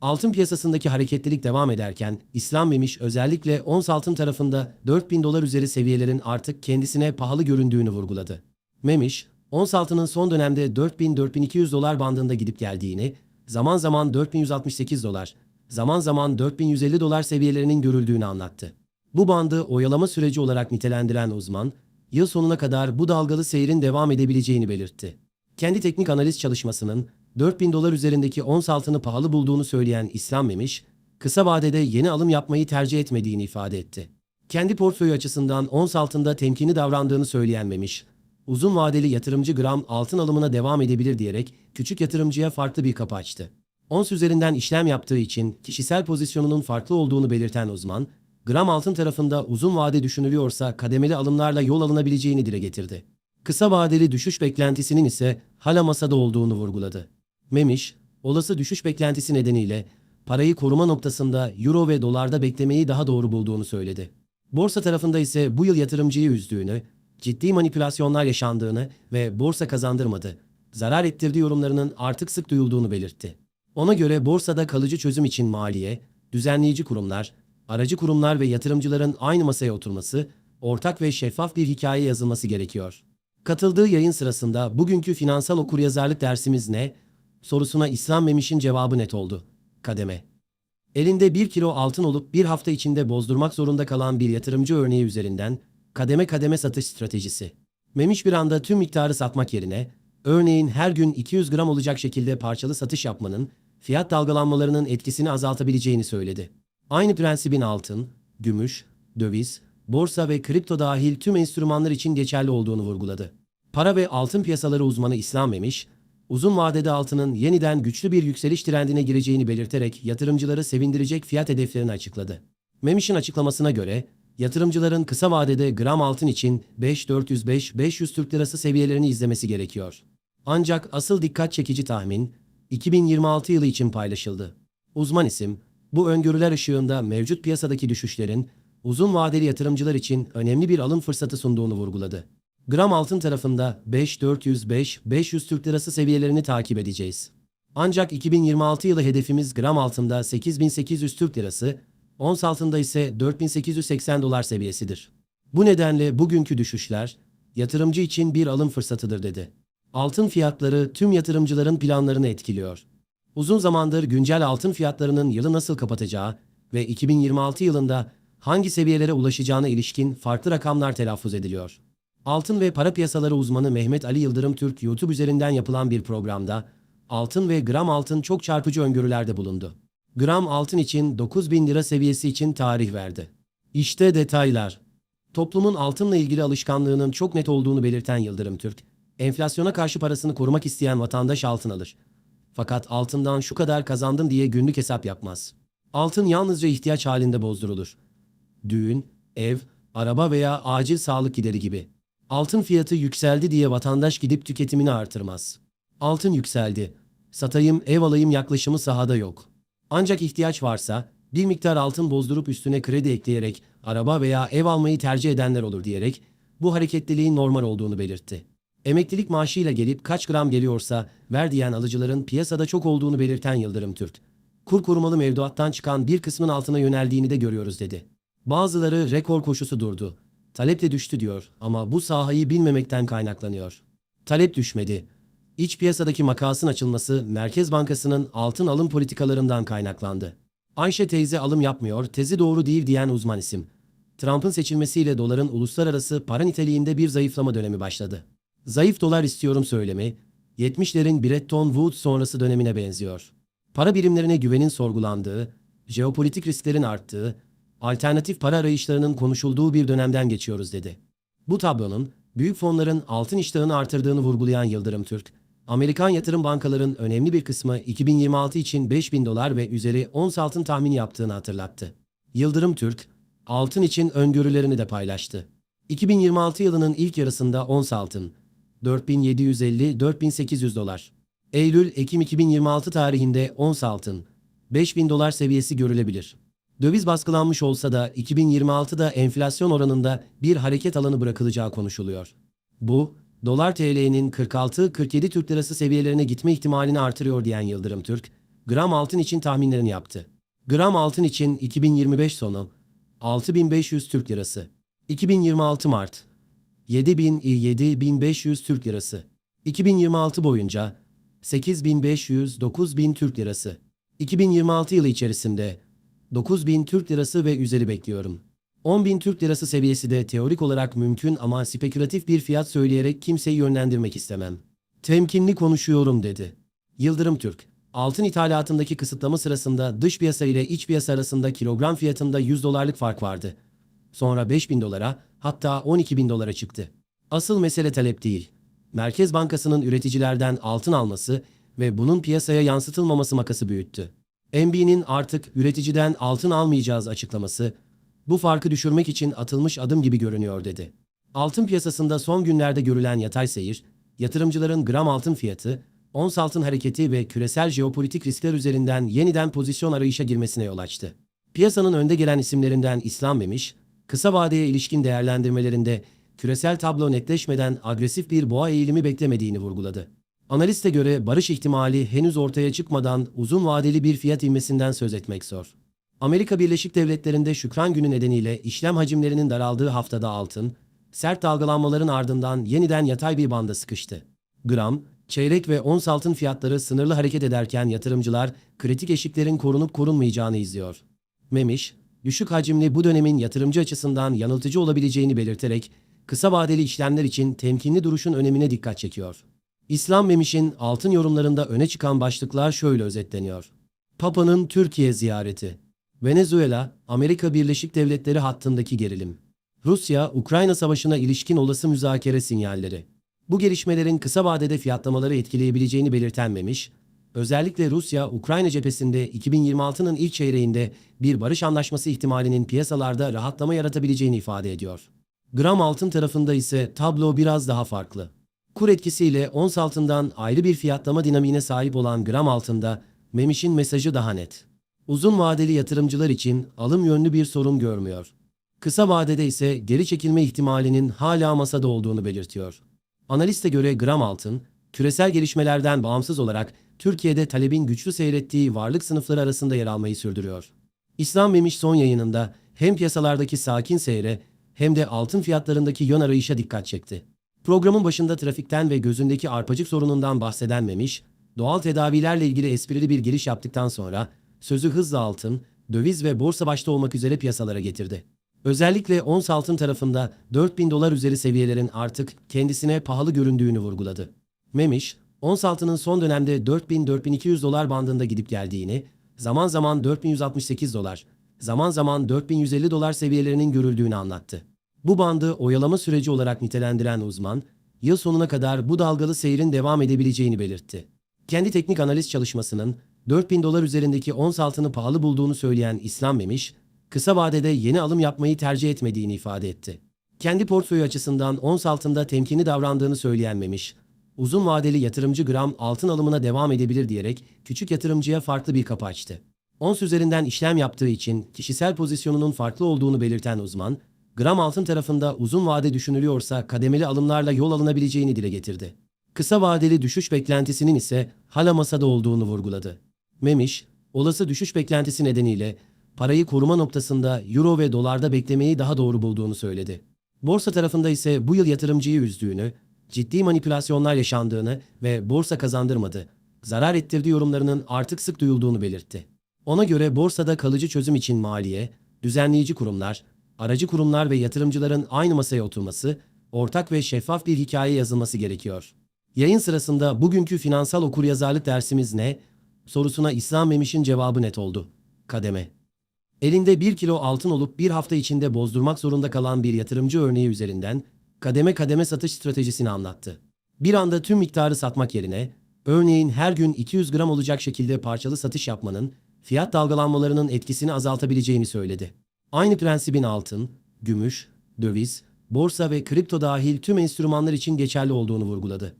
Altın piyasasındaki hareketlilik devam ederken İslam Memiş özellikle ons altın tarafında 4000 dolar üzeri seviyelerin artık kendisine pahalı göründüğünü vurguladı. Memiş, ons altının son dönemde 4000-4200 dolar bandında gidip geldiğini, zaman zaman 4168 dolar, zaman zaman 4150 dolar seviyelerinin görüldüğünü anlattı. Bu bandı oyalama süreci olarak nitelendiren uzman, yıl sonuna kadar bu dalgalı seyrin devam edebileceğini belirtti. Kendi teknik analiz çalışmasının 4000 dolar üzerindeki ons altını pahalı bulduğunu söyleyen İslam Memiş, kısa vadede yeni alım yapmayı tercih etmediğini ifade etti. Kendi portföyü açısından ons altında temkinli davrandığını söyleyen Memiş, uzun vadeli yatırımcı gram altın alımına devam edebilir diyerek küçük yatırımcıya farklı bir kapı açtı. Ons üzerinden işlem yaptığı için kişisel pozisyonunun farklı olduğunu belirten uzman, gram altın tarafında uzun vade düşünülüyorsa kademeli alımlarla yol alınabileceğini dile getirdi. Kısa vadeli düşüş beklentisinin ise hala masada olduğunu vurguladı. Memiş, olası düşüş beklentisi nedeniyle parayı koruma noktasında euro ve dolarda beklemeyi daha doğru bulduğunu söyledi. Borsa tarafında ise bu yıl yatırımcıyı üzdüğünü, ciddi manipülasyonlar yaşandığını ve borsa kazandırmadı, zarar ettirdiği yorumlarının artık sık duyulduğunu belirtti. Ona göre borsada kalıcı çözüm için maliye, düzenleyici kurumlar, aracı kurumlar ve yatırımcıların aynı masaya oturması, ortak ve şeffaf bir hikaye yazılması gerekiyor. Katıldığı yayın sırasında bugünkü finansal okuryazarlık dersimiz ne? Sorusuna İslam Memiş'in cevabı net oldu. Kademe. Elinde bir kilo altın olup bir hafta içinde bozdurmak zorunda kalan bir yatırımcı örneği üzerinden kademe kademe satış stratejisi. Memiş bir anda tüm miktarı satmak yerine örneğin her gün 200 gram olacak şekilde parçalı satış yapmanın fiyat dalgalanmalarının etkisini azaltabileceğini söyledi. Aynı prensibin altın, gümüş, döviz, borsa ve kripto dahil tüm enstrümanlar için geçerli olduğunu vurguladı. Para ve altın piyasaları uzmanı İslam Memiş, uzun vadede altının yeniden güçlü bir yükseliş trendine gireceğini belirterek yatırımcıları sevindirecek fiyat hedeflerini açıkladı. Memiş'in açıklamasına göre yatırımcıların kısa vadede gram altın için 5405-500 Türk Lirası seviyelerini izlemesi gerekiyor. Ancak asıl dikkat çekici tahmin 2026 yılı için paylaşıldı. Uzman isim bu öngörüler ışığında mevcut piyasadaki düşüşlerin uzun vadeli yatırımcılar için önemli bir alım fırsatı sunduğunu vurguladı. Gram altın tarafında 5405-500 Türk Lirası seviyelerini takip edeceğiz. Ancak 2026 yılı hedefimiz gram altında 8800 Türk Lirası, ons altında ise 4880 dolar seviyesidir. Bu nedenle bugünkü düşüşler yatırımcı için bir alım fırsatıdır dedi. Altın fiyatları tüm yatırımcıların planlarını etkiliyor. Uzun zamandır güncel altın fiyatlarının yılı nasıl kapatacağı ve 2026 yılında hangi seviyelere ulaşacağına ilişkin farklı rakamlar telaffuz ediliyor. Altın ve para piyasaları uzmanı Mehmet Ali Yıldırım Türk YouTube üzerinden yapılan bir programda altın ve gram altın çok çarpıcı öngörülerde bulundu. Gram altın için 9000 lira seviyesi için tarih verdi. İşte detaylar. Toplumun altınla ilgili alışkanlığının çok net olduğunu belirten Yıldırım Türk, enflasyona karşı parasını korumak isteyen vatandaş altın alır. Fakat altından şu kadar kazandım diye günlük hesap yapmaz. Altın yalnızca ihtiyaç halinde bozdurulur. Düğün, ev, araba veya acil sağlık gideri gibi. Altın fiyatı yükseldi diye vatandaş gidip tüketimini artırmaz. Altın yükseldi. Satayım, ev alayım yaklaşımı sahada yok. Ancak ihtiyaç varsa bir miktar altın bozdurup üstüne kredi ekleyerek araba veya ev almayı tercih edenler olur diyerek bu hareketliliğin normal olduğunu belirtti. Emeklilik maaşıyla gelip kaç gram geliyorsa ver diyen alıcıların piyasada çok olduğunu belirten Yıldırım Türk. Kur korumalı mevduattan çıkan bir kısmın altına yöneldiğini de görüyoruz dedi. Bazıları rekor koşusu durdu. Talep de düştü diyor ama bu sahayı bilmemekten kaynaklanıyor. Talep düşmedi. İç piyasadaki makasın açılması Merkez Bankası'nın altın alım politikalarından kaynaklandı. Ayşe teyze alım yapmıyor, tezi doğru değil diyen uzman isim. Trump'ın seçilmesiyle doların uluslararası para niteliğinde bir zayıflama dönemi başladı. Zayıf dolar istiyorum söylemi, 70'lerin Bretton Woods sonrası dönemine benziyor. Para birimlerine güvenin sorgulandığı, jeopolitik risklerin arttığı, alternatif para arayışlarının konuşulduğu bir dönemden geçiyoruz dedi. Bu tablonun büyük fonların altın iştahını artırdığını vurgulayan Yıldırım Türk, Amerikan yatırım bankaların önemli bir kısmı 2026 için 5000 dolar ve üzeri ons altın tahmini yaptığını hatırlattı. Yıldırım Türk, altın için öngörülerini de paylaştı. 2026 yılının ilk yarısında ons altın 4750-4800 dolar. Eylül-Ekim 2026 tarihinde ons altın 5000 dolar seviyesi görülebilir. Döviz baskılanmış olsa da 2026'da enflasyon oranında bir hareket alanı bırakılacağı konuşuluyor. Bu, dolar TL'nin 46-47 Türk Lirası seviyelerine gitme ihtimalini artırıyor diyen Yıldırım Türk, gram altın için tahminlerini yaptı. Gram altın için 2025 sonu 6500 Türk Lirası. 2026 Mart 7000 7500 Türk Lirası. 2026 boyunca 8500 9000 Türk Lirası. 2026 yılı içerisinde 9000 Türk Lirası ve üzeri bekliyorum. 10.000 Türk Lirası seviyesi de teorik olarak mümkün ama spekülatif bir fiyat söyleyerek kimseyi yönlendirmek istemem. Temkinli konuşuyorum dedi. Yıldırım Türk, altın ithalatındaki kısıtlama sırasında dış piyasa ile iç piyasa arasında kilogram fiyatında 100 dolarlık fark vardı. Sonra 5000 dolara hatta 12 bin dolara çıktı. Asıl mesele talep değil. Merkez Bankası'nın üreticilerden altın alması ve bunun piyasaya yansıtılmaması makası büyüttü. MB'nin artık üreticiden altın almayacağız açıklaması bu farkı düşürmek için atılmış adım gibi görünüyor dedi. Altın piyasasında son günlerde görülen yatay seyir, yatırımcıların gram altın fiyatı, ons altın hareketi ve küresel jeopolitik riskler üzerinden yeniden pozisyon arayışa girmesine yol açtı. Piyasanın önde gelen isimlerinden İslam Memiş, kısa vadeye ilişkin değerlendirmelerinde küresel tablo netleşmeden agresif bir boğa eğilimi beklemediğini vurguladı. Analiste göre barış ihtimali henüz ortaya çıkmadan uzun vadeli bir fiyat inmesinden söz etmek zor. Amerika Birleşik Devletleri'nde Şükran Günü nedeniyle işlem hacimlerinin daraldığı haftada altın, sert dalgalanmaların ardından yeniden yatay bir banda sıkıştı. Gram, çeyrek ve ons altın fiyatları sınırlı hareket ederken yatırımcılar kritik eşiklerin korunup korunmayacağını izliyor. Memiş, düşük hacimli bu dönemin yatırımcı açısından yanıltıcı olabileceğini belirterek kısa vadeli işlemler için temkinli duruşun önemine dikkat çekiyor. İslam Memiş'in altın yorumlarında öne çıkan başlıklar şöyle özetleniyor. Papa'nın Türkiye ziyareti. Venezuela, Amerika Birleşik Devletleri hattındaki gerilim. Rusya-Ukrayna savaşına ilişkin olası müzakere sinyalleri. Bu gelişmelerin kısa vadede fiyatlamaları etkileyebileceğini belirtenmemiş, özellikle Rusya-Ukrayna cephesinde 2026'nın ilk çeyreğinde bir barış anlaşması ihtimalinin piyasalarda rahatlama yaratabileceğini ifade ediyor. Gram altın tarafında ise tablo biraz daha farklı. Kur etkisiyle ons altından ayrı bir fiyatlama dinamiğine sahip olan gram altında Memiş'in mesajı daha net. Uzun vadeli yatırımcılar için alım yönlü bir sorun görmüyor. Kısa vadede ise geri çekilme ihtimalinin hala masada olduğunu belirtiyor. Analiste göre gram altın, küresel gelişmelerden bağımsız olarak Türkiye'de talebin güçlü seyrettiği varlık sınıfları arasında yer almayı sürdürüyor. İslam Memiş son yayınında hem piyasalardaki sakin seyre hem de altın fiyatlarındaki yön arayışa dikkat çekti. Programın başında trafikten ve gözündeki arpacık sorunundan bahseden Memiş, doğal tedavilerle ilgili esprili bir giriş yaptıktan sonra sözü hızla altın, döviz ve borsa başta olmak üzere piyasalara getirdi. Özellikle ons altın tarafında 4000 dolar üzeri seviyelerin artık kendisine pahalı göründüğünü vurguladı. Memiş, ons altının son dönemde 4000-4200 dolar bandında gidip geldiğini, zaman zaman 4168 dolar, zaman zaman 4150 dolar seviyelerinin görüldüğünü anlattı. Bu bandı oyalama süreci olarak nitelendiren uzman, yıl sonuna kadar bu dalgalı seyrin devam edebileceğini belirtti. Kendi teknik analiz çalışmasının 4000 dolar üzerindeki ons altını pahalı bulduğunu söyleyen İslam Memiş, kısa vadede yeni alım yapmayı tercih etmediğini ifade etti. Kendi portföyü açısından ons altında temkinli davrandığını söyleyen Memiş, uzun vadeli yatırımcı gram altın alımına devam edebilir diyerek küçük yatırımcıya farklı bir kapı açtı. Ons üzerinden işlem yaptığı için kişisel pozisyonunun farklı olduğunu belirten uzman, gram altın tarafında uzun vade düşünülüyorsa kademeli alımlarla yol alınabileceğini dile getirdi. Kısa vadeli düşüş beklentisinin ise hala masada olduğunu vurguladı. Memiş, olası düşüş beklentisi nedeniyle parayı koruma noktasında euro ve dolarda beklemeyi daha doğru bulduğunu söyledi. Borsa tarafında ise bu yıl yatırımcıyı üzdüğünü, ciddi manipülasyonlar yaşandığını ve borsa kazandırmadı, zarar ettirdiği yorumlarının artık sık duyulduğunu belirtti. Ona göre borsada kalıcı çözüm için maliye, düzenleyici kurumlar, aracı kurumlar ve yatırımcıların aynı masaya oturması, ortak ve şeffaf bir hikaye yazılması gerekiyor. Yayın sırasında bugünkü finansal okuryazarlık dersimiz ne? sorusuna İslam Memiş'in cevabı net oldu. Kademe. Elinde bir kilo altın olup bir hafta içinde bozdurmak zorunda kalan bir yatırımcı örneği üzerinden kademe kademe satış stratejisini anlattı. Bir anda tüm miktarı satmak yerine örneğin her gün 200 gram olacak şekilde parçalı satış yapmanın fiyat dalgalanmalarının etkisini azaltabileceğini söyledi. Aynı prensibin altın, gümüş, döviz, borsa ve kripto dahil tüm enstrümanlar için geçerli olduğunu vurguladı.